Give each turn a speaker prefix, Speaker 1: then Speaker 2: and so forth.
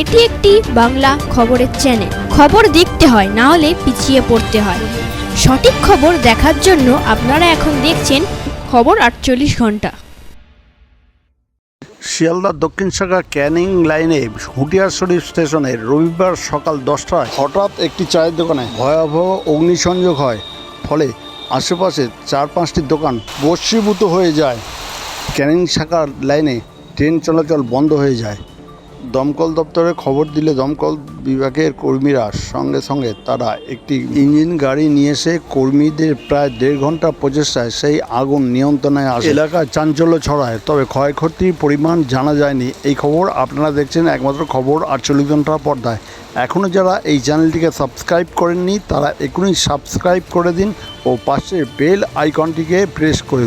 Speaker 1: এটি একটি বাংলা খবরের চ্যানেল খবর দেখতে হয়, না হলে পিছিয়ে পড়তে হয়। সঠিক খবর দেখার জন্য আপনারা এখন দেখছেন খবর আটচল্লিশ ঘণ্টা।
Speaker 2: শিয়ালদা দক্ষিণ শাখা ক্যানিং লাইনে হুটিয়া শরীফ স্টেশনে রবিবার সকাল দশটায় হঠাৎ একটি চায়ের দোকানে ভয়াবহ অগ্নিসংযোগ হয়। ফলে আশেপাশে চার পাঁচটি দোকান বস্মীভূত হয়ে যায়। ক্যানিং শাখার লাইনে ট্রেন চলাচল বন্ধ হয়ে যায়। দমকল দপ্তরে খবর দিলে দমকল বিভাগের কর্মীরা সঙ্গে সঙ্গে তারা একটি ইঞ্জিন গাড়ি নিয়ে এসে কর্মীদের প্রায় দেড় ঘণ্টা প্রচেষ্টায় সেই আগুন নিয়ন্ত্রণে আসে। এলাকায় চাঞ্চল্য ছড়ায়, তবে ক্ষয়ক্ষতির পরিমাণ জানা যায়নি। এই খবর আপনারা দেখছেন একমাত্র খবর আটচল্লিশ ঘণ্টা পর্দায়। এখনও যারা এই চ্যানেলটিকে সাবস্ক্রাইব করেননি, তারা এখনই সাবস্ক্রাইব করে দিন ও পাশের বেল আইকনটিকে প্রেস করে